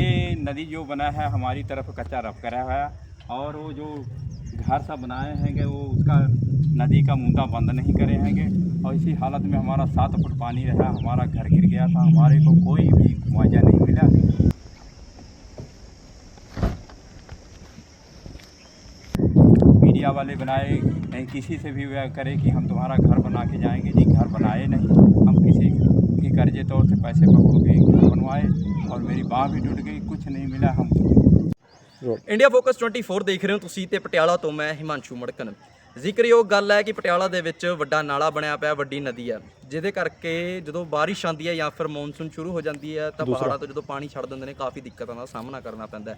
ये नदी जो बना है, हमारी तरफ़ कच्चा रफ करा है और वो जो घर सा बनाए हैंगे, वो उसका नदी का मुंदा बंद नहीं करे हैंगे। और इसी हालत में हमारा सात फुट पानी रहा, हमारा घर गिर गया था, हमारे को कोई भी मुआवजा नहीं मिला। मीडिया वाले बनाए कहीं किसी से भी वह करे कि हम तुम्हारा घर बना के जाएंगे जी घर बनाए नहीं हम किसी की कर्जे तौर से पैसे पकड़ के घर बनवाए और मेरी बाँह भी टूट गई कुछ नहीं मिला हम ਇੰਡੀਆ ਫੋਕਸ 24 ਦੇਖ ਰਹੇ ਹੋ ਤੁਸੀਂ ਤੇ ਪਟਿਆਲਾ ਤੋਂ ਮੈਂ ਹਿਮਾਂਸ਼ੂ ਮੜਕਨ ਜ਼ਿਕਰਯੋਗ ਗੱਲ ਹੈ ਕਿ ਪਟਿਆਲਾ ਦੇ ਵਿੱਚ ਵੱਡਾ ਨਾਲਾ ਬਣਿਆ ਪਿਆ ਵੱਡੀ ਨਦੀ ਹੈ ਜਿਹਦੇ ਕਰਕੇ ਜਦੋਂ ਬਾਰਿਸ਼ ਆਉਂਦੀ ਹੈ ਜਾਂ ਫਿਰ ਮੌਨਸੂਨ ਸ਼ੁਰੂ ਹੋ ਜਾਂਦੀ ਹੈ ਤਾਂ ਪਹਾੜਾਂ ਤੋਂ ਜਦੋਂ ਪਾਣੀ ਛੱਡ ਦਿੰਦੇ ਨੇ ਕਾਫੀ ਦਿੱਕਤਾਂ ਦਾ ਸਾਹਮਣਾ ਕਰਨਾ ਪੈਂਦਾ ਹੈ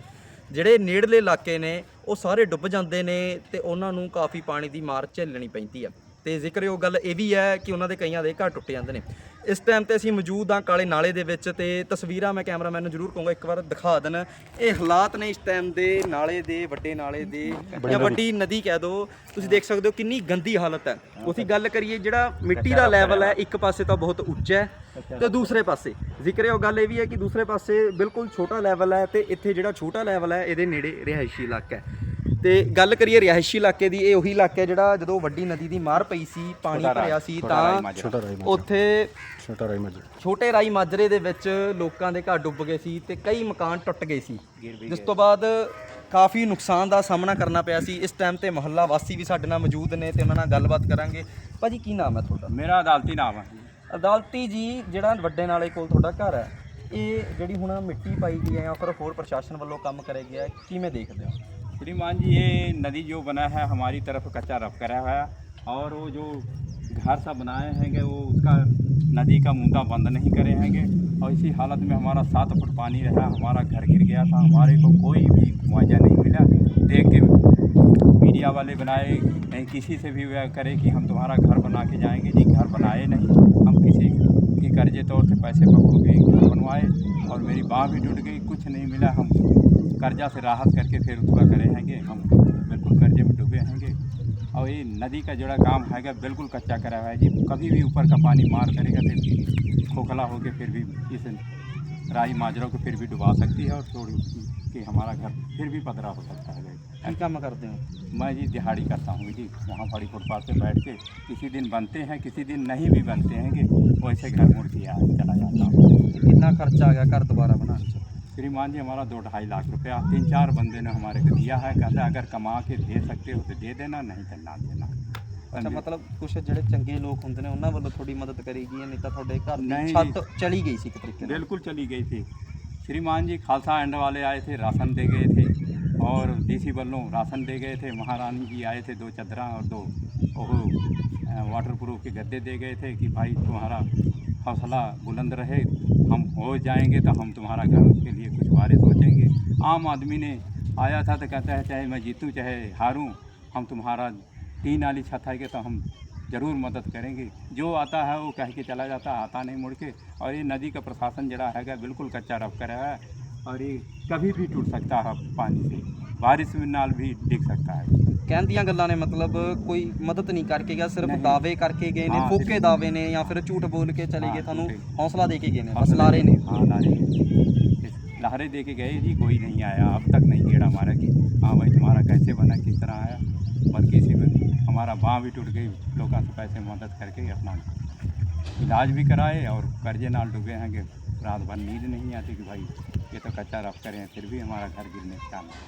ਜਿਹੜੇ ਨੇੜਲੇ ਇਲਾਕੇ ਨੇ, ਉਹ ਸਾਰੇ ਡੁੱਬ ਜਾਂਦੇ ਨੇ ਤੇ ਉਹਨਾਂ ਨੂੰ ਕਾਫੀ ਪਾਣੀ ਦੀ ਮਾਰ ਝੱਲਣੀ ਪੈਂਦੀ ਹੈ। ਤੇ ਜ਼ਿਕਰਯੋਗ ਗੱਲ ਇਹ ਵੀ ਹੈ ਕਿ ਉਹਨਾਂ ਦੇ ਕਈਆਂ ਦੇ ਘਰ ਟੁੱਟ ਜਾਂਦੇ ਨੇ। ਇਸ ਟਾਈਮ ਤੇ ਅਸੀਂ ਮੌਜੂਦ ਹਾਂ ਕਾਲੇ ਨਾਲੇ ਦੇ ਵਿੱਚ ਤੇ ਤਸਵੀਰਾਂ ਮੈਂ ਕੈਮਰਾਮੈਨ ਨੂੰ ਜ਼ਰੂਰ ਕਹੂੰਗਾ ਇੱਕ ਵਾਰ ਦਿਖਾ ਦੇਣ। ਇਹ ਹਾਲਾਤ ਨੇ ਇਸ ਟਾਈਮ ਦੇ ਨਾਲੇ ਦੇ ਵੱਡੇ ਨਾਲੇ ਦੇ ਜਾਂ ਵੱਡੀ ਨਦੀ ਕਹਿ ਦੋ। ਤੁਸੀਂ ਦੇਖ ਸਕਦੇ ਹੋ ਕਿੰਨੀ ਗੰਦੀ ਹਾਲਤ ਹੈ। ਉਸੀ ਗੱਲ ਕਰੀਏ ਜਿਹੜਾ ਮਿੱਟੀ ਦਾ ਲੈਵਲ ਹੈ ਇੱਕ ਪਾਸੇ ਤਾਂ ਬਹੁਤ ਉੱਚਾ ਹੈ ਤੇ ਦੂਸਰੇ ਪਾਸੇ। ਜ਼ਿਕਰਯੋਗ ਗੱਲ ਇਹ ਵੀ ਹੈ ਕਿ ਦੂਸਰੇ ਪਾਸੇ ਬਿਲਕੁਲ ਛੋਟਾ ਲੈਵਲ ਹੈ ਤੇ ਇੱਥੇ ਜਿਹੜਾ ਛੋਟਾ ਲੈਵਲ ਹੈ ਇਹਦੇ ਨੇੜੇ ਰਿਹਾਇਸ਼ੀ ਇਲਾਕਾ ਹੈ। ਤੇ ਗੱਲ ਕਰੀਏ ਰਿਹਾਇਸ਼ੀ ਇਲਾਕੇ ਦੀ ਇਹ ਉਹੀ ਇਲਾਕਾ ਜਿਹੜਾ ਜਦੋਂ ਵੱਡੀ ਨਦੀ ਦੀ ਮਾਰ ਪਈ ਸੀ ਪਾਣੀ ਭਰਿਆ ਸੀ ਤਾਂ ਛੋਟਾ ਰਾਈ ਉੱਥੇ ਛੋਟਾ ਰਾਈ ਮਾਜਰਾ। ਛੋਟੇ ਰਾਈ ਮਾਜਰੇ ਦੇ ਵਿੱਚ ਲੋਕਾਂ ਦੇ ਘਰ ਡੁੱਬ ਗਏ ਸੀ ਤੇ ਕਈ ਮਕਾਨ ਟੁੱਟ ਗਏ ਸੀ। ਜਿਸ ਤੋਂ ਬਾਅਦ ਕਾਫੀ ਨੁਕਸਾਨ ਦਾ ਸਾਹਮਣਾ ਕਰਨਾ ਪਿਆ ਸੀ। ਇਸ ਟਾਈਮ ਤੇ ਮਹੱਲਾ ਵਾਸੀ ਵੀ ਸਾਡੇ ਨਾਲ ਮੌਜੂਦ ਨੇ ਤੇ ਉਹਨਾਂ ਨਾਲ ਗੱਲਬਾਤ ਕਰਾਂਗੇ। ਭਾਜੀ ਕੀ ਨਾਮ ਹੈ ਤੁਹਾਡਾ? ਮੇਰਾ ਅਦਾਲਤੀ ਨਾਮ ਹੈ ਅਦਾਲਤੀ ਜੀ ਜਿਹੜਾ ਵੱਡੇ ਨਾਲੇ ਕੋਲ ਤੁਹਾਡਾ ਘਰ ਹੈ ਇਹ ਜਿਹੜੀ ਹੁਣ ਮਿੱਟੀ ਪਾਈ ਗਈ ਹੈ ਜਾਂ ਫਿਰ ਹੋਰ ਪ੍ਰਸ਼ਾਸਨ ਵੱਲੋਂ ਕੰਮ ਕਰੇ ਗਿਆ ਕਿਵੇਂ ਦੇਖਦੇ ਹੋ? श्रीमान जी, ये नदी जो बना है, हमारी तरफ़ कच्चा रफ करा है और वो जो घर सा बनाए हैंगे, वो उसका नदी का मुंदा बंद नहीं करे हैंगे और इसी हालत में हमारा सात फुट पानी रहा, हमारा घर गिर गया था, हमारे को कोई भी मुआवजा नहीं मिला। देख के मीडिया वाले बनाए, नहीं किसी से भी वह करे कि हम तुम्हारा घर बना के जाएँगे। जी, घर बनाए नहीं, हम किसी के कर्जे तौर से पैसे पकड़ के घर बनवाए और मेरी बाँह भी टूट गई, कुछ नहीं मिला हम कर्जा से राहत करके फिर उतवा करे हैंगे हम बिल्कुल कर्जे में डूबे हैंगे। और ये नदी का जोड़ा काम है बिल्कुल कच्चा करा हुआ है जी। कभी भी ऊपर का पानी मार करेगा फिर खोखला होके फिर भी इस राई माजरों को फिर भी डुबा सकती है और छोड़ कि हमारा घर फिर भी पदरा हो सकता है। काम करते हैं? मैं जी दिहाड़ी करता हूँ जी वहाँ बड़ी फुटपाथ पर बैठ के किसी दिन बनते हैं किसी दिन नहीं भी बनते हैं कि वैसे घर मुड़ के चला जाता हूँ। कितना खर्चा आ गया? घर दोबारा बनाने से। श्रीमान जी हमारा दो ढाई लाख रुपया तीन चार बंदे ने हमारे को दिया है कहते अगर कमा के दे सकते हो तो दे देना नहीं तो ना देना। अच्छा हाँ मतलब कुछ जो चंगे लोग होंगे ने उन्होंने वालों थोड़ी मदद करेगी नहीं तो थोड़े घर नहीं। छत चली गई थी ਗਈ ਸੀ ਇੱਕ ਤਰੀਕੇ श्रीमान जी खालसा एंड वाले आए थे राशन दे गए थे और डीसी वालों राशन दे गए थे महारानी जी आए थे दो चदरा और दो वाटर प्रूफ के गद्दे दे गए थे कि भाई तुम्हारा हौसला बुलंद रहे हम हो जाएँगे तो हम तुम्हारा घर के लिए कुछ बारे सोचेंगे। आम आदमी ने आया था तो कहता है, चाहे मैं जीतूँ, चाहे हारूँ, हम तुम्हारा तीन वाली छत है तो हम ज़रूर मदद करेंगे। जो आता है वो कह के चला जाता है आता नहीं मुड़ के। और ये नदी का प्रशासन जरा है बिल्कुल कच्चा रफ करा है। और ये कभी भी टूट सकता है पानी से। बारिश में नाल भी डिग सकता है। ਕਹਿਣ ਦੀਆਂ ਗੱਲਾਂ ਨੇ ਮਤਲਬ ਕੋਈ ਮਦਦ ਨਹੀਂ ਕਰਕੇ ਗਿਆ ਸਿਰਫ ਨਹੀਂ। ਦਾਅਵੇ ਕਰਕੇ ਗਏ ਨੇ ਹਾਂ, ਫੋਕੇ ਸਿਰਫ- ਦਾਅਵੇ ਨੇ ਜਾਂ ਫਿਰ ਝੂਠ ਬੋਲ ਕੇ ਚਲੇ हाँ, ਗਏ ਤੁਹਾਨੂੰ झूठे। ਹੌਸਲਾ ਦੇ ਕੇ ਗਏ ਨੇ ਬਸ ਲਾਰੇ ਨੇ हाँ लारे इस- लारे दे के गए जी कोई नहीं आया अब तक नहीं गेड़ा मारा कि हाँ भाई तुम्हारा कैसे बना किस तरह आया और किसी में हमारा बाँह भी टूट गई लोगों से पैसे मदद करके अपना इलाज भी कराए और कर्जे नाल डूबे हैं कि रात भर नींद नहीं आती कि भाई ये तो कच्चा रफ करें फिर भी हमारा घर गिरने का काम है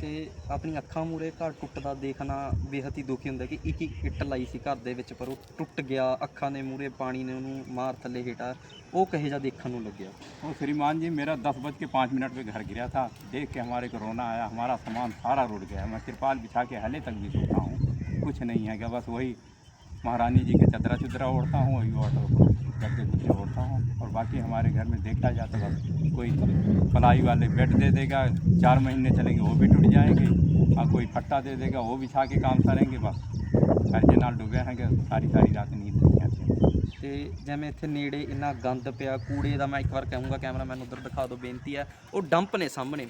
ਤੇ ਆਪਣੀ ਅੱਖਾਂ ਮੂਰੇ ਘਰ ਟੁੱਟਦਾ ਦੇਖਣਾ ਬੇਹੱਦ ਹੀ ਦੁਖੀ ਹੁੰਦਾ ਕਿ ਇੱਕ ਇੱਕ ਇੱਟ ਲਾਈ ਸੀ ਘਰ ਦੇ ਵਿੱਚ ਪਰ ਉਹ ਟੁੱਟ ਗਿਆ ਅੱਖਾਂ ਦੇ ਮੂਰੇ ਪਾਣੀ ਨੇ ਉਹਨੂੰ ਮਾਰ ਥੱਲੇ ਹੇਠਾ ਉਹ ਕਹੇ ਜਿਹਾ ਦੇਖਣ ਨੂੰ ਲੱਗਿਆ तो श्रीमान जी मेरा दस बज के पाँच मिनट पे घर गिरा था देख के हमारे को रोना आया हमारा सामान सारा रुड़ गया मैं तिरपाल बिछा के हले तक भी सोता हूँ कुछ नहीं है क्या बस वही महारानी जी के चदरा चुदरा ओढ़ता हूँ वही ऑटो गद्दे गुद्दे ओढ़ता हूँ और बाकी हमारे घर में देखा जाए तो बस कोई पलाई वाले बेड दे देगा चार महीने चलेंगे वो भी टूट जाएंगे और कोई फट्टा दे देगा वो बिछा के काम करेंगे बस कर्जे नाल डूबे हैं कि सारी सारी रात नींद नहीं आती ਤੇ ਜਿਵੇਂ ਇੱਥੇ ਨੇੜੇ ਇੰਨਾ ਗੰਦ ਪਿਆ ਕੂੜੇ ਦਾ ਮੈਂ ਇੱਕ ਵਾਰ ਕਹੂੰਗਾ ਕੈਮਰਾਮੈਨ ਉਧਰ ਦਿਖਾ ਦਿਓ ਬੇਨਤੀ ਹੈ ਉਹ ਡੰਪ ਨੇ ਸਾਹਮਣੇ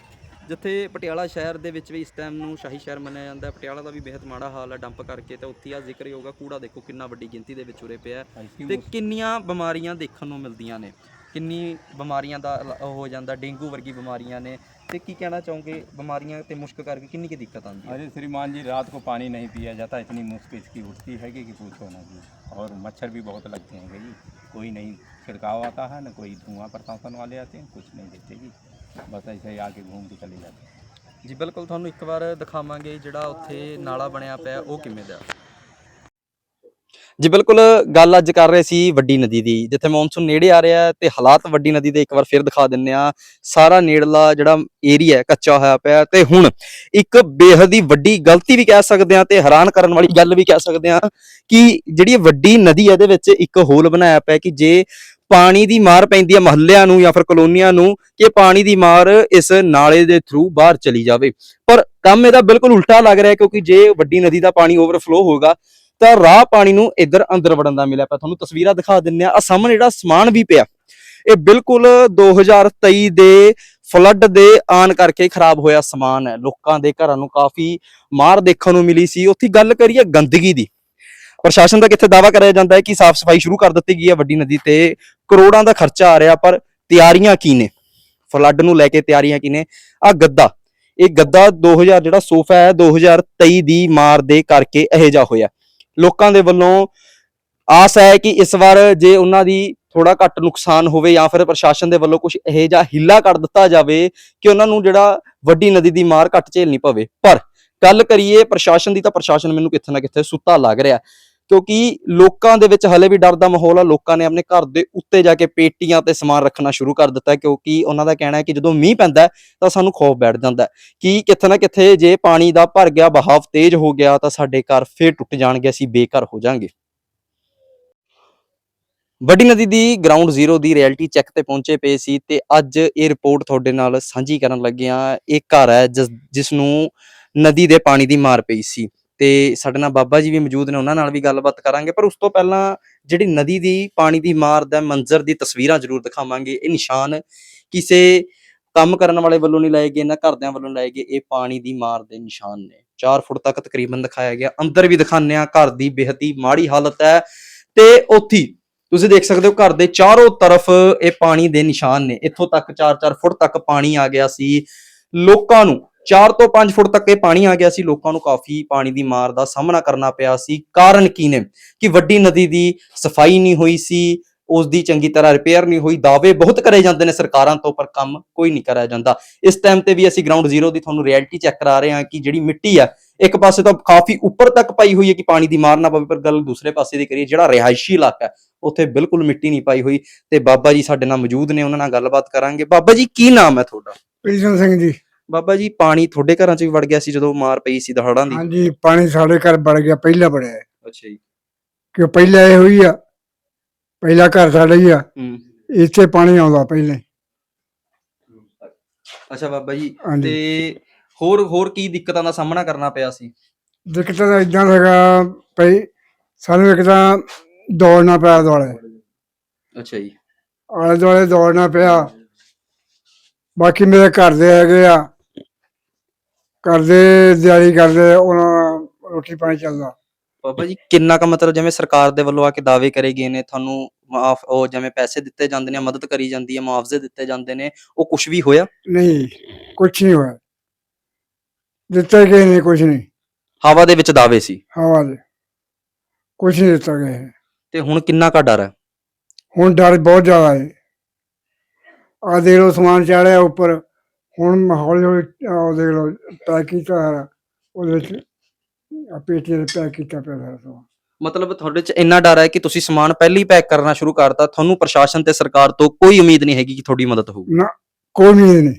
ਜਿੱਥੇ ਪਟਿਆਲਾ ਸ਼ਹਿਰ ਦੇ ਵਿੱਚ ਵੀ ਇਸ ਟਾਈਮ ਨੂੰ ਸ਼ਾਹੀ ਸ਼ਹਿਰ ਮੰਨਿਆ ਜਾਂਦਾ ਪਟਿਆਲਾ ਦਾ ਵੀ ਬੇहद ਮਾੜਾ ਹਾਲ ਹੈ ਡੰਪ ਕਰਕੇ ਤੇ ਉੱਥੇ ਆ ਜ਼ਿਕਰ ਹੋਗਾ ਕੂੜਾ ਦੇਖੋ ਕਿੰਨਾ ਵੱਡੀ ਗਿਣਤੀ ਦੇ ਵਿੱਚ ਉਰੇ ਪਿਆ ਹੈ ਤੇ ਕਿੰਨੀਆਂ ਬਿਮਾਰੀਆਂ ਦੇਖਣ ਨੂੰ ਮਿਲਦੀਆਂ ਨੇ। ਕਿੰਨੀ ਬਿਮਾਰੀਆਂ ਦਾ ਹੋ ਜਾਂਦਾ ਡੇਂਗੂ ਵਰਗੀ ਬਿਮਾਰੀਆਂ ਨੇ। ਤੇ ਕੀ ਕਹਿਣਾ ਚਾਹੋਗੇ ਬਿਮਾਰੀਆਂ ਤੇ ਮੁਸ਼ਕ ਕਰਕੇ ਕਿੰਨੀ ਕੀ ਦਿੱਕਤ ਆਉਂਦੀ ਹੈ? अरे श्रीमान जी रात को पानी नहीं पिया जाता इतनी मुश्क इसकी उठती है कि, कि पूछो ना जी और मच्छर भी बहुत लगते हैं जी कोई नहीं छिड़काव आता है ना कोई धुआं परतावन वाले आते हैं कुछ नहीं ਬਸ ਇੱਥੇ ਆ ਕੇ ਘੁੰਮ ਕੇ ਚਲੇ ਜਾਂਦੇ। ਜੀ ਬਿਲਕੁਲ ਤੁਹਾਨੂੰ ਇੱਕ ਵਾਰ ਦਿਖਾਵਾਂਗੇ ਜਿਹੜਾ ਉੱਥੇ ਨਾਲਾ ਬਣਿਆ ਪਿਆ ਉਹ ਕਿਵੇਂ ਦਾ। ਜੀ ਬਿਲਕੁਲ ਗੱਲ ਅੱਜ ਕਰ ਰਹੇ ਸੀ ਵੱਡੀ ਨਦੀ ਦੀ ਜਿੱਥੇ ਮੌਨਸੂਨ ਨੇੜੇ ਆ ਰਿਹਾ ਤੇ ਹਾਲਾਤ ਵੱਡੀ ਨਦੀ ਦੇ ਇੱਕ ਵਾਰ ਫਿਰ ਦਿਖਾ ਦਿੰਨੇ ਆ ਸਾਰਾ ਨੇੜਲਾ ਜਿਹੜਾ ਏਰੀਆ ਕੱਚਾ ਹੋਇਆ ਪਿਆ ਤੇ ਹੁਣ ਇੱਕ ਬੇਹਦ ਹੀ ਵੱਡੀ ਗਲਤੀ ਵੀ ਕਹਿ ਸਕਦੇ ਆ ਤੇ ਹੈਰਾਨ ਕਰਨ ਵਾਲੀ ਗੱਲ ਵੀ ਕਹਿ ਸਕਦੇ ਆ ਕਿ ਜਿਹੜੀ ਵੱਡੀ ਨਦੀ ਹੈ ਇਹਦੇ ਵਿੱਚ ਇੱਕ ਹੋਲ ਬਣਾਇਆ ਪਿਆ ਕਿ ਜੇ ਪਾਣੀ ਦੀ ਮਾਰ ਪੈਂਦੀ ਹੈ ਮਹੱਲਿਆਂ ਨੂੰ ਜਾਂ ਫਿਰ ਕਲੋਨੀਆਂ ਨੂੰ ਕਿ ਪਾਣੀ ਦੀ ਮਾਰ ਇਸ ਨਾਲੇ ਦੇ ਥਰੂ ਬਾਹਰ ਚਲੀ ਜਾਵੇ। ਪਰ ਕੰਮ ਇਹਦਾ ਬਿਲਕੁਲ ਉਲਟਾ ਲੱਗ ਰਿਹਾ ਕਿਉਂਕਿ ਜੇ ਵੱਡੀ ਨਦੀ ਦਾ ਪਾਣੀ ਓਵਰਫਲੋ ਹੋਗਾ ਤਾਂ ਰਾਹ ਪਾਣੀ ਨੂੰ ਇੱਧਰ ਅੰਦਰ ਵੜਨ ਦਾ ਮਿਲਿਆ। ਪਿਆ ਤੁਹਾਨੂੰ ਤਸਵੀਰਾਂ ਦਿਖਾ ਦਿੰਨੇ ਆ ਆ ਸਾਹਮਣੇ ਜਿਹੜਾ ਸਮਾਨ ਵੀ ਪਿਆ, ਇਹ ਬਿਲਕੁਲ 2023 ਦੇ ਫਲੱਡ ਦੇ ਆਣ ਕਰਕੇ ਖਰਾਬ ਹੋਇਆ ਸਮਾਨ ਹੈ। ਲੋਕਾਂ ਦੇ ਘਰਾਂ ਨੂੰ ਕਾਫੀ ਮਾਰ ਦੇਖਣ ਨੂੰ ਮਿਲੀ ਸੀ। ਉੱਥੇ ਗੱਲ ਕਰੀਏ ਗੰਦਗੀ ਦੀ। ਪ੍ਰਸ਼ਾਸਨ ਦਾ ਕਿੱਥੇ ਦਾਵਾ ਕਰਿਆ ਜਾਂਦਾ ਹੈ ਕਿ ਸਾਫ਼ ਸਫ਼ਾਈ ਸ਼ੁਰੂ ਕਰ ਦਿੱਤੀ ਗਈ ਹੈ ਵੱਡੀ ਨਦੀ ਤੇ। ਕਰੋੜਾਂ ਦਾ ਖਰਚਾ ਆ ਰਿਹਾ, ਪਰ ਤਿਆਰੀਆਂ ਕੀ ਨੇ? ਫਲੱਡ ਨੂੰ ਲੈ ਕੇ ਤਿਆਰੀਆਂ ਕੀ ਨੇ? ਆ ਗੱਦਾ, ਇਹ ਗੱਦਾ 2000 ਜਿਹੜਾ ਸੋਫਾ ਹੈ 2023 ਦੀ ਮਾਰ ਦੇ ਕਰਕੇ ਇਹੋ ਜਿਹਾ ਹੋਇਆ। ਲੋਕਾਂ ਦੇ ਵੱਲੋਂ ਆਸ ਹੈ ਕਿ ਇਸ ਵਾਰ ਜੇ ਉਹਨਾਂ ਦੀ ਥੋੜਾ ਘੱਟ ਨੁਕਸਾਨ ਹੋਵੇ ਜਾਂ ਫਿਰ ਪ੍ਰਸ਼ਾਸਨ ਦੇ ਵੱਲੋਂ ਕੁਝ ਇਹੋ ਜਿਹਾ ਹਿੱਲਾ ਕਰ ਦਿੱਤਾ ਜਾਵੇ ਕਿ ਉਹਨਾਂ ਨੂੰ ਜਿਹੜਾ ਵੱਡੀ ਨਦੀ ਦੀ ਮਾਰ ਘੱਟ ਝੇਲਣੀ ਪਵੇ। ਪਰ ਗੱਲ ਕਰੀਏ ਪ੍ਰਸ਼ਾਸਨ ਦੀ ਤਾਂ ਪ੍ਰਸ਼ਾਸਨ ਮੈਨੂੰ ਕਿੱਥੇ ਨਾ ਕਿੱਥੇ ਸੁੱਤਾ ਲੱਗ ਰਿਹਾ। ਕਿਉਂਕਿ ਲੋਕਾਂ ਦੇ ਵਿੱਚ ਹਲੇ ਵੀ ਡਰ ਦਾ ਮਾਹੌਲ ਆ, ਲੋਕਾਂ ਨੇ ਆਪਣੇ ਘਰ ਦੇ ਉੱਤੇ ਜਾ ਕੇ ਪੇਟੀਆਂ ਤੇ ਸਮਾਨ ਰੱਖਣਾ ਸ਼ੁਰੂ ਕਰ ਦਿੱਤਾ ਕਿਉਂਕਿ ਉਹਨਾਂ ਦਾ ਕਹਿਣਾ ਹੈ ਕਿ ਜਦੋਂ ਮੀਂਹ ਪੈਂਦਾ ਤਾਂ ਸਾਨੂੰ ਖੌਫ ਬੈਠ ਜਾਂਦਾ ਕਿ ਕਿੱਥੇ ਨਾ ਕਿੱਥੇ ਜੇ ਪਾਣੀ ਦਾ ਭਰ ਗਿਆ ਬਹਾਵ ਤੇਜ਼ ਹੋ ਗਿਆ, ਤਾਂ ਸਾਡੇ ਘਰ ਫੇਰ ਟੁੱਟ ਜਾਣਗੇ, ਅਸੀਂ ਬੇਘਰ ਹੋ ਜਾਾਂਗੇ। ਵੱਡੀ ਨਦੀ ਦੀ ਗਰਾਊਂਡ ਜ਼ੀਰੋ ਦੀ ਰਿਐਲਿਟੀ ਚੈੱਕ ਤੇ ਪਹੁੰਚੇ ਪਏ ਸੀ ਤੇ ਅੱਜ ਇਹ ਰਿਪੋਰਟ ਤੁਹਾਡੇ ਨਾਲ ਸਾਂਝੀ ਕਰਨ ਲੱਗੇ ਆ ਇਹ ਘਰ ਹੈ, ਜਿਸ ਜਿਸ ਨੂੰ ਨਦੀ ਦੇ ਪਾਣੀ ਦੀ ਮਾਰ ਪਈ ਸੀ। ਤੇ ਸਾਡੇ ਨਾਲ ਬਾਬਾ ਜੀ ਵੀ ਮੌਜੂਦ ਨੇ, ਉਹਨਾਂ ਨਾਲ ਵੀ ਗੱਲਬਾਤ ਕਰਾਂਗੇ। ਪਰ ਉਸ ਤੋਂ ਪਹਿਲਾਂ ਜਿਹੜੀ ਨਦੀ ਦੀ ਪਾਣੀ ਦੀ ਮਾਰ ਦਾ ਮੰਜ਼ਰ ਦੀ ਤਸਵੀਰਾਂ ਜ਼ਰੂਰ ਦਿਖਾਵਾਂਗੇ। ਇਹ ਨਿਸ਼ਾਨ ਕਿਸੇ ਕੰਮ ਕਰਨ ਵਾਲੇ ਵੱਲੋਂ ਨਹੀਂ ਲਾਏ ਗਏ ਨਾ ਘਰਦਿਆਂ ਵੱਲੋਂ ਲਾਏ ਗਏ। ਇਹ ਪਾਣੀ ਦੀ ਮਾਰ ਦੇ ਨਿਸ਼ਾਨ ਨੇ। 4 ਫੁੱਟ ਤੱਕ ਤਕਰੀਬਨ ਦਿਖਾਇਆ ਗਿਆ। ਅੰਦਰ ਵੀ ਦਿਖਾਉਂਦੇ ਆ ਘਰ ਦੀ ਬੇਹੱਦ ਮਾੜੀ ਹਾਲਤ ਹੈ। ਤੇ ਉੱਥੇ ਤੁਸੀਂ ਦੇਖ ਸਕਦੇ ਹੋ, ਘਰ ਦੇ ਚਾਰੋਂ ਤਰਫ ਇਹ ਪਾਣੀ ਦੇ ਨਿਸ਼ਾਨ ਨੇ। ਇੱਥੋਂ ਤੱਕ 4-4 ਫੁੱਟ ਤੱਕ ਪਾਣੀ ਆ ਗਿਆ ਸੀ। ਲੋਕਾਂ ਨੂੰ 4 ਤੋਂ 5 ਫੁੱਟ ਤੱਕ ਇਹ ਪਾਣੀ ਆ ਗਿਆ ਸੀ। ਲੋਕਾਂ ਨੂੰ ਕਾਫੀ ਪਾਣੀ ਦੀ ਮਾਰ ਦਾ ਸਾਹਮਣਾ ਕਰਨਾ ਪਿਆ ਸੀ। ਕਾਰਨ ਕੀ ਨੇ? ਕਿ ਵੱਡੀ ਨਦੀ ਦੀ ਸਫ਼ਾਈ ਨਹੀਂ ਹੋਈ ਸੀ, ਉਸ ਦੀ ਚੰਗੀ ਤਰ੍ਹਾਂ ਰਿਪੇਅਰ ਨਹੀਂ ਹੋਈ, ਦਾਅਵੇ ਬਹੁਤ ਕਰੇ ਜਾਂਦੇ ਨੇ ਸਰਕਾਰਾਂ ਤੋਂ, ਪਰ ਕੰਮ ਕੋਈ ਨਹੀਂ ਕਰਾਇਆ ਜਾਂਦਾ। ਇਸ ਟਾਈਮ ਤੇ ਵੀ ਅਸੀਂ ਗਰਾਊਂਡ ਜ਼ੀਰੋ ਦੀ ਤੁਹਾਨੂੰ ਰਿਐਲਿਟੀ ਚੈੱਕ ਕਰਾ ਰਹੇ ਹਾਂ ਕਿ ਜਿਹੜੀ ਮਿੱਟੀ ਆ, ਇੱਕ ਪਾਸੇ ਤਾਂ ਕਾਫੀ ਉੱਪਰ ਤੱਕ ਪਾਈ ਹੋਈ ਹੈ ਕਿ ਪਾਣੀ ਦੀ ਮਾਰ ਨਾ ਪਵੇ, ਪਰ ਗੱਲ ਦੂਸਰੇ ਪਾਸੇ ਦੀ ਕਰੀਏ, ਜਿਹੜਾ ਰਿਹਾਇਸ਼ੀ ਇਲਾਕਾ ਹੈ, ਉੱਥੇ ਬਿਲਕੁਲ ਮਿੱਟੀ ਨਹੀਂ ਪਾਈ ਹੋਈ। ਤੇ ਬਾਬਾ ਜੀ ਸਾਡੇ ਨਾਲ ਮੌਜੂਦ ਨੇ, ਉਹਨਾਂ ਨਾਲ ਗੱਲਬਾਤ ਕਰਾਂਗੇ। ਬਾਬਾ ਜੀ, ਕੀ ਨਾਮ ਹੈ ਤੁਹਾਡਾ? ਪ੍ਰੀਤਮ ਸਿੰਘ ਜੀ। ਬਾਬਾ ਜੀ ਪਾਣੀ ਤੁਹਾਡੇ ਘਰਾਂ 'ਚ ਵੀ ਵੜ ਗਿਆ ਸੀ ਜਦੋਂ ਮਾਰ ਪਈ ਸੀ ਦਹਾੜਾਂ ਦੀ? ਹਾਂਜੀ ਪਾਣੀ ਸਾਡੇ ਘਰ ਵੜ ਗਿਆ ਪਹਿਲਾਂ ਵੜਿਆ ਹੈ। ਅੱਛਾ ਜੀ। ਕਿ ਪਹਿਲਾਂ ਇਹ ਹੋਈ ਆ? ਪਹਿਲਾ ਘਰ ਸਾਡਾ ਹੀ ਆ। ਹੂੰ। ਇੱਥੇ ਪਾਣੀ ਆਉਂਦਾ ਪਹਿਲੇ ਅੱਛਾ ਬਾਬਾ ਜੀ ਹਾਂਜੀ। ਤੇ ਹੋਰ ਹੋਰ ਕੀ ਦਿੱਕਤਾਂ ਦਾ ਸਾਹਮਣਾ ਕਰਨਾ ਪਿਆ ਸੀ? ਦਿੱਕਤ ਤਾਂ ਇਦਾਂ ਹੈਗਾ ਪਈ ਸਾਨੂੰ ਇੱਕ ਤਾਂ ਦੌੜਨਾ ਪਿਆ ਦੁਆਲੇ। ਅੱਛਾ ਜੀ। ਆਲੇ ਦੁਆਲੇ ਦੌੜਨਾ ਪਿਆ। ਬਾਕੀ ਮੇਰੇ ਘਰ ਦੇ ਹੈਗੇ ਆ। ਘਰ ਦੇ ਦਿਹਾੜੀ ਕਰਦੇ ਉਹਨਾਂ ਦਾ ਰੋਟੀ ਪਾਣੀ ਚੱਲਦਾ। ਬਾਬਾ ਜੀ ਕਿੰਨਾ ਕੁ ਮਤਲਬ ਜਿਵੇਂ ਸਰਕਾਰ ਦੇ ਵੱਲੋਂ ਆ ਕੇ ਦਾਅਵੇ ਕਰੇ ਗਏ ਨੇ ਤੁਹਾਨੂੰ ਮਾਫ ਉਹ ਜਿਵੇਂ ਪੈਸੇ ਦਿੱਤੇ ਜਾਂਦੇ ਨੇ ਮਦਦ ਕਰੀ ਜਾਂਦੀ ਹੈ ਮੁਆਵਜ਼ੇ ਦਿੱਤੇ ਜਾਂਦੇ ਨੇ ਉਹ ਕੁਝ ਵੀ ਹੋਇਆ? ਨਹੀਂ ਕੁਛ ਨਹੀਂ ਹੋਇਆ। ਦਿੱਤਾ ਗਏ ਨਹੀਂ ਕੁਛ ਨਹੀਂ। ਹਵਾ ਦੇ ਵਿੱਚ ਦਾਅਵੇ ਸੀ? ਹਵਾ ਦੇ। ਕੁਛ ਨਹੀਂ ਦਿੱਤਾ ਗਿਆ ਹੈ। ਤੇ ਹੁਣ ਕਿੰਨਾ ਕਾ ਡਰ ਹੈ? ਹੁਣ ਡਰ ਬਹੁਤ ਜ਼ਿਆਦਾ ਹੈ। ਆ ਲਓ ਸਮਾਨ ਚਾੜਿਆ ਉੱਪਰ। ਹੁਣ ਹੌਲੀ ਹੌਲੀ ਉਹ ਦੇਖ ਲਓ ਪੈਕ ਕੀਤਾ ਹੋਇਆ, ਉਹਦੇ ਵਿੱਚ ਆ ਪੇਟੀ ਦੇ ਪੈਕ ਕੀਤਾ ਪਿਆ ਸਾਰਾ ਸਮਾਨ ਮਤਲਬ ਤੁਹਾਡੇ 'ਚ ਇੰਨਾ ਡਰ ਹੈ ਕਿ ਤੁਸੀਂ ਸਮਾਨ ਪਹਿਲਾਂ ਹੀ ਪੈਕ ਕਰਨਾ ਸ਼ੁਰੂ ਕਰਤਾ ਤੁਹਾਨੂੰ ਪ੍ਰਸ਼ਾਸਨ ਤੇ ਸਰਕਾਰ ਤੋਂ ਕੋਈ ਉਮੀਦ ਨਹੀਂ ਹੈਗੀ ਕਿ ਤੁਹਾਡੀ ਮਦਦ ਹੋਊਗੀ। ਨਾ ਕੋਈ ਉਮੀਦ ਨਹੀਂ।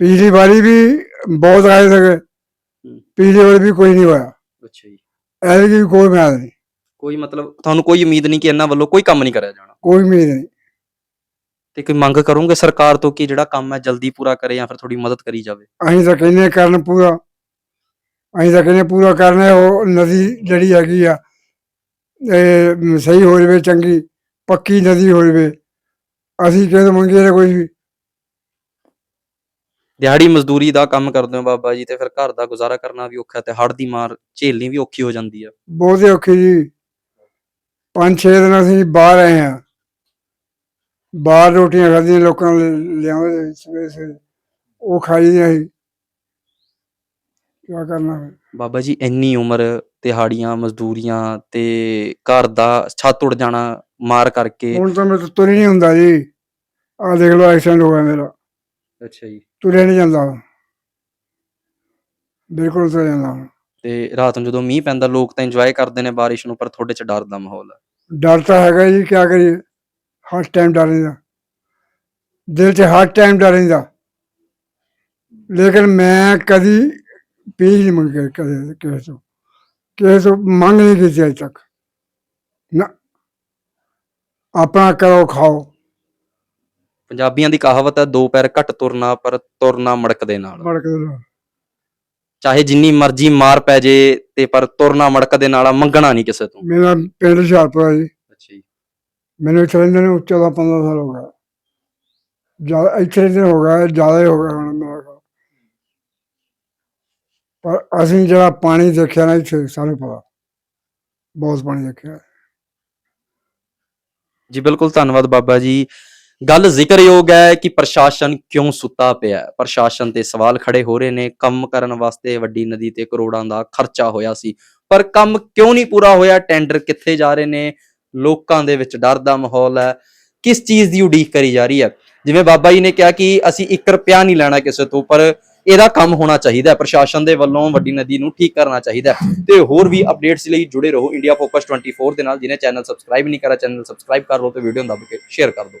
ਪਿਛਲੀ ਵਾਰੀ ਵੀ ਬਹੁਤ ਆਏ ਸੀਗੇ। ਪਿਛਲੀ ਵਾਰੀ ਵੀ ਕੋਈ ਨਹੀਂ ਹੋਇਆ। ਅੱਛਾ ਜੀ। ਐਤਕੀ ਵੀ ਕੋਈ ਮਿਆਦ ਨਹੀਂ। ਕੋਈ ਮਤਲਬ ਤੁਹਾਨੂੰ ਕੋਈ ਉਮੀਦ ਨਹੀਂ ਕਿ ਇਹਨਾਂ ਵੱਲੋਂ ਕੋਈ ਕੰਮ ਨਹੀਂ ਕਰਿਆ ਜਾਣਾ? ਕੋਈ ਉਮੀਦ ਨਹੀਂ। ਤੇ ਕੋਈ ਮੰਗ ਕਰੋਗੇ ਸਰਕਾਰ ਤੋਂ ਕਿ ਜਿਹੜਾ ਕੰਮ ਹੈ ਜਲਦੀ ਪੂਰਾ ਕਰੇ ਜਾਂ ਫਿਰ ਥੋੜੀ ਮਦਦ ਕਰੀ ਜਾਵੇ? ਅਸੀਂ ਤਾਂ ਕਹਿੰਦੇ ਹਾਂ ਕਰਨ ਪੂਰਾ। ਅਸੀਂ ਤਾਂ ਕਹਿੰਦੇ ਹਾਂ ਪੂਰਾ ਕਰਨਾ ਉਹ ਨਦੀ ਜਿਹੜੀ ਹੈਗੀ ਆ ਇਹ ਸਹੀ ਹੋ ਜਾਵੇ ਚੰਗੀ ਪੱਕੀ ਨਦੀ ਹੋ ਜਾਵੇ। ਅਸੀਂ ਕਿਹਦੇ ਮੰਗੇ ਨੇ ਕੋਈ ਵੀ? ਦਿਹਾੜੀ ਮਜ਼ਦੂਰੀ ਦਾ ਕੰਮ ਕਰਦੇ ਹੋ ਬਾਬਾ ਜੀ ਤੇ ਫਿਰ ਘਰ ਦਾ ਗੁਜ਼ਾਰਾ ਕਰਨਾ ਵੀ ਔਖਾ ਤੇ ਹੜ੍ਹ ਦੀ ਮਾਰ ਝੇਲਣੀ ਵੀ ਔਖੀ ਹੋ ਜਾਂਦੀ ਆ। ਬਹੁਤ ਔਖੀ ਜੀ। ਪੰਜ ਛੇ ਦਿਨ ਅਸੀਂ ਬਾਹਰ ਆਏ ਹਾਂ। ਬਾਹਰ ਰੋਟੀਆਂ ਖਾਧੀਆਂ ਲੋਕਾਂ ਨੇ ਲਿਆਉਂਦੇ ਸਵੇਰੇ ਸਵੇਰੇ। ਉਹ ਖਾਈ ਦੀਆਂ ਸੀ ਕੀ ਕਰਨਾ ਫਿਰ? ਬਾਬਾ ਜੀ ਇੰਨੀ ਉਮਰ ਦਿਹਾੜੀਆਂ ਮਜ਼ਦੂਰੀਆਂ ਤੇ ਘਰ ਦਾ ਛੱਤ ਉੱਡ ਜਾਣਾ ਮਾਰ ਕਰਕੇ। ਹੁਣ ਤਾਂ ਮੈਂ ਤੁਰ ਹੀ ਨਹੀਂ ਹੁੰਦਾ ਜੀ। ਆਹ ਦੇਖ ਲਓ ਐਕਸੀਡੈਂਟ ਹੋ ਗਿਆ ਮੇਰਾ। ਅੱਛਾ ਜੀ। ਤੁਰਿਆ ਨਹੀਂ ਜਾਂਦਾ ਬਿਲਕੁਲ ਤੁਰਿਆ ਜਾਂਦਾ ਹੁਣ। ਤੇ ਰਾਤ ਨੂੰ ਜਦੋਂ ਮੀਂਹ ਪੈਂਦਾ ਲੋਕ ਤਾਂ ਇੰਜੋਏ ਕਰਦੇ ਨੇ ਬਾਰਿਸ਼ ਨੂੰ ਪਰ ਤੁਹਾਡੇ ਚ ਡਰ ਦਾ ਮਾਹੌਲ ਹੈ। ਡਰ ਤਾਂ ਹੈਗਾ ਜੀ ਕੀ ਕਰੀਏ? ਹਰ ਟਾਈਮ ਡਰ ਰਹਿੰਦਾ। ਦਿਲ 'ਚ ਹਰ ਟਾਈਮ ਡਰ ਰਹਿੰਦਾ। ਲੇਕਿਨ ਮੈਂ ਕਦੀ ਪੀਸ ਨਹੀਂ ਮੰਗੇ ਕਦੇ ਕਿਸੇ ਤੋਂ। ਕਿਸੇ ਤੋਂ ਮੰਗ ਨਹੀਂ ਕੀਤੀ ਅਜੇ ਤੱਕ। ਨਾ। ਆਪਣਾ ਕਰੋ ਖਾਓ। ਪੰਜਾਬੀਆਂ ਦੀ ਕਹਾਵਤ ਹੈ ਦੋ ਪੈਰ ਘੱਟ ਤੁਰਨਾ ਪਰ ਤੁਰਨਾ ਮੜਕ ਦੇ ਨਾਲ। ਮੜਕ ਦੇ ਨਾਲ। ਚਾਹੇ ਜਿੰਨੀ ਮਰਜ਼ੀ ਮਾਰ ਪੈ ਜੇ ਤੇ ਪਰ ਤੁਰਨਾ ਮੜਕ ਦੇ ਨਾਲ ਆ, ਮੰਗਣਾ ਨਹੀਂ ਕਿਸੇ ਤੋਂ। ਮੇਰਾ ਪਿੰਡ ਹੁਸ਼ਿਆਰਪੁਰ ਜੀ। ਮੈਨੂੰ ਇੱਥੇ ਰਹਿੰਦੇ ਨੂੰ 14 15 ਸਾਲ ਹੋ ਗਿਆ ਜ਼ਿਆਦਾ ਇੱਥੇ ਰਹਿੰਦੇ ਹੋ ਗਿਆ ਜ਼ਿਆਦਾ ਹੋ ਗਿਆ ਹੁਣ ਮੇਰਾ ਖਿਆਲ। ਪਰ ਅਸੀਂ ਜਿਹੜਾ ਪਾਣੀ ਦੇਖਿਆ ਨਾ ਇੱਥੇ, ਸਾਨੂੰ ਪਤਾ। ਬਹੁਤ ਪਾਣੀ ਦੇਖਿਆ। ਜੀ ਬਿਲਕੁਲ, ਧੰਨਵਾਦ ਬਾਬਾ ਜੀ। ਗੱਲ ਜ਼ਿਕਰਯੋਗ ਹੈ ਕਿ ਪ੍ਰਸ਼ਾਸਨ ਕਿਉਂ ਸੁੱਤਾ ਪਿਆ ਹੈ? ਪ੍ਰਸ਼ਾਸਨ ਤੇ ਸਵਾਲ ਖੜੇ ਹੋ ਰਹੇ ਨੇ। ਕੰਮ ਕਰਨ ਵਾਸਤੇ ਵੱਡੀ ਨਦੀ ਤੇ ਕਰੋੜਾਂ ਦਾ ਖਰਚਾ ਹੋਇਆ ਸੀ। ਪਰ ਕੰਮ ਕਿਉਂ ਨਹੀਂ ਪੂਰਾ ਹੋਇਆ? ਟੈਂਡਰ ਕਿੱਥੇ ਜਾ ਰਹੇ ਨੇ? ਲੋਕਾਂ ਦੇ ਵਿੱਚ ਡਰ ਦਾ ਮਾਹੌਲ ਹੈ। ਕਿਸ ਚੀਜ਼ ਦੀ ਉਡੀਕ ਕਰੀ ਜਾ ਰਹੀ ਹੈ? ਜਿਵੇਂ ਬਾਬਾ ਜੀ ਨੇ ਕਿਹਾ ਕਿ ਅਸੀਂ 1 ਰੁਪਿਆ ਨਹੀਂ ਲੈਣਾ ਕਿਸੇ ਤੋਂ, ਪਰ ਇਹਦਾ ਕੰਮ ਹੋਣਾ ਚਾਹੀਦਾ ਪ੍ਰਸ਼ਾਸਨ ਦੇ ਵੱਲੋਂ ਵੱਡੀ ਨਦੀ ਨੂੰ ਠੀਕ ਕਰਨਾ ਚਾਹੀਦਾ ਤੇ ਹੋਰ ਵੀ ਅਪਡੇਟਸ ਲਈ ਜੁੜੇ ਰਹੋ ਇੰਡੀਆ ਫੋਕਸ 24 ਦੇ ਨਾਲ। ਜਿਹਨੇ ਚੈਨਲ ਸਬਸਕ੍ਰਾਈਬ ਨਹੀਂ ਕਰਾ ਚੈਨਲ ਸਬਸਕ੍ਰਾਈਬ ਕਰ ਲਓ ਤੇ ਵੀਡੀਓ ਨੂੰ ਦੱਬ ਕੇ ਸ਼ੇਅਰ ਕਰ ਦਿਓ।